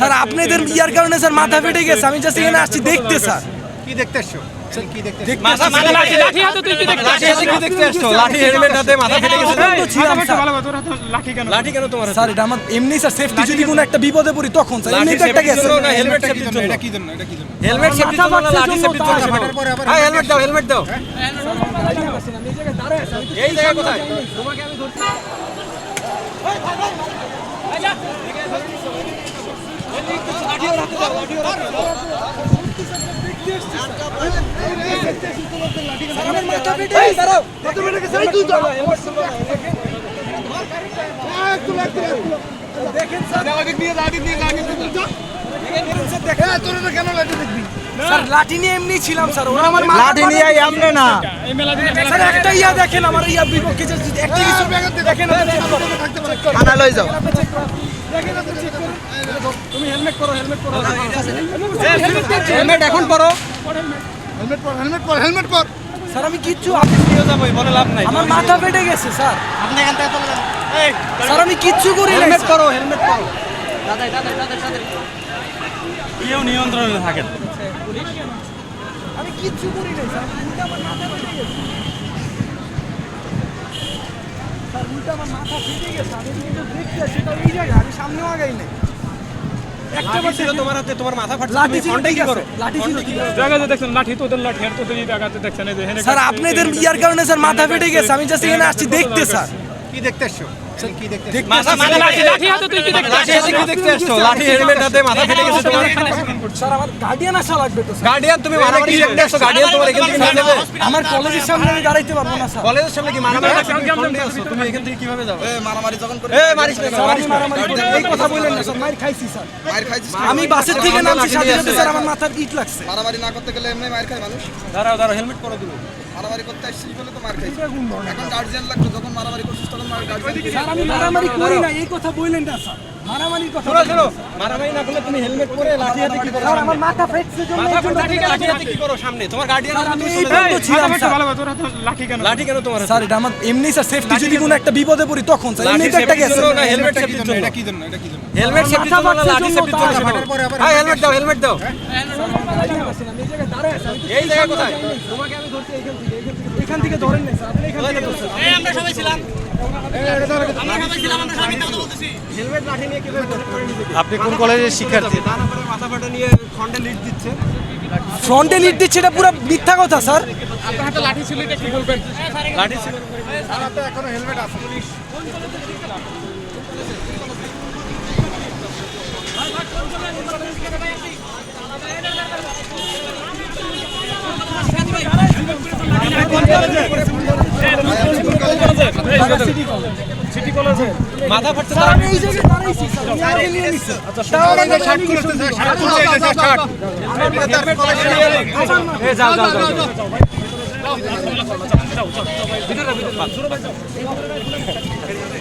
Sir আপনাদের ইয়ার কারণে sir মাথা ফেটে গেছে। আমি জাস্ট এখানে আসছি দেখতে স্যার। কি দেখতে আসছি। মানে লাঠি লাঠি হাতে তুই কি দেখছিস লাঠি হাতে কি দেখতে এসছো লাঠি হেলমেট হাতে মাথা ফেটে গেছে। তখন তো ছিলাম মাথা স্যার। ভালো তোর হাতে লাঠি কেন? লাঠি কেন তোমার স্যার এটা আমার এমনি স্যার সেফটি যদি কোনো? একটা বিপদে পড়ি তখন স্যার। এমনি তো একটা গেছে। না হেলমেট সেফটির জন্য এটা কি জন্য এটা কি জন্য? হেলমেট স্যার আগে নিয়ে আগে নিয়ে জন্য হ্যাঁ হেলমেট হেলমেট স্যার লাঠি নিয়ে এমনি ছিলাম স্যার ওরা আমার লাঠি নিয়ে না। স্যার একটা ইয়া দেখেন আমার ইয়া বিপক্ষে যে একটা কিছু দেখেন আপনি check করুন। থানা লই যাও। আপনি check করুন। দেখেন আপনি check করুন। তুমি হেলমেট করো হেলমেট করো হেলমেট এখন পরো। হেলমেট পর হেলমেট পর হেলমেট পর। স্যার আমি কিচ্ছু আপ- নিয়ে যাব বলে লাভ নাই। আমার মাথা ফেটে গেছে স্যার। স্যার আমি কিচ্ছু করি হেলমেট। করো হেলমেট করো কেউ নিয়ন্ত্রণে থাকেন। আমি কিচ্ছু করি নাই স্যার। উল্টা আমার মাথা ফেটে গেছে। স্যার উল্টা আমার ফেটে গেছে। আমি কিন্তু দেখতে আসছি তাও এই জায়গায় আমি সামনেও আগাই নাই। আপনাদের ইয়ার কারণে স্যার মাথা ফেটে গেছে। আমি জাস্ট এখানে আসছি দেখতে স্যার। কি দেখতে এসছো কি দেখতে এসছো? মাথা লাঠি লাঠি হাতে তুই কি দেখছিস লাঠি হাতে কি দেখতে এসছো লাঠি হেলমেট হাতে মাথা ফেটে গেছে তোমার। স্যার আমার গার্ডিয়ান আসা লাগবে তো স্যার। গার্ডিয়ান তুমি মারামারি দেখতে এসছো গার্ডিয়ান তোমার এখান থেকে নিয়ে যাবে। আমার কলেজের সামনে আমি দাঁড়াইতে পারব না স্যার। কলেজের সামনে কি তুমি ফ্রন্টে আছো তুমি এখান থেকে কীভাবে যাবে? মারামারি যখন করে মারিস না স্যার মারিস আমি না। মারামারি এই কথা বললেন না। স্যার মার খাইছি স্যার। মায়ের খাইছিস আমি বাসের থেকে নামছি সাথে সাথে স্যার আমার মাথার ইট লাগছে। মারামারি না করতে গেলে এমনি মায়ের খায় মানুষ। দাঁড়াও দাঁড়াও হেলমেট পরো তুমি মারামারি করতে আসছিস বলে তো মার খাইছিস এখন গার্জিয়ান লাগতো যখন মারামারি করছিস তখন মার গার্জিয়ান আমি মারামারি করি না এই কথা বললেন না স্যার। মারামারির কথা শোনো শোনো মারামারি না করলে তুমি হেলমেট পরে লাঠি হাতে কি করো আমার মাথা ফেটছে জন্য মাথা ফাটছে লাঠি হাতে কি করো সামনে? তোমার গার্ডিয়ান আমি তুমি এই চলে যাও। পর্যন্ত ছিলাম স্যার। ভালো তোর লাঠি কেন লাঠি কেন তোমার স্যার এটা আমার এমনি স্যার সেফটি যদি কোনো? একটা বিপদে পড়ি তখন স্যার এমনি তো একটা গেছে না হেলমেট এটা সেফটির জন্য। এটা কি জন্য এটা কি জন্য? হেলমেট সেফটির জন্য না লাঠি সেফটির জন্য হ্যাঁ হেলমেট দাও হেলমেট দাও। এই জায়গা কোথায়? এখান থেকে ধরেন না স্যার। আপনি এখান থেকে ধরছেন। হেলমেট লাঠি নিয়ে কীভাবে করে আপনি কোন কলেজের শিক্ষার্থী? মাথা ফাটা নিয়ে খন্ডে লিড দিচ্ছে ফ্রন্টে লিড দিচ্ছে এটা পুরো মিথ্যা কথা স্যার। লাঠি ছিল। এখনও হেলমেট আছে মাথা ফাটছে স্যার আমি এই জায়গায় দাঁড়াইছি স্যার। আগে নিয়ে নিচ্ছে। তাও আমার গাড়ি শার্ট নিচ্ছে। স্যার। শার্ট খুলেছে স্যার শার্ট এ যাও যাও যাও।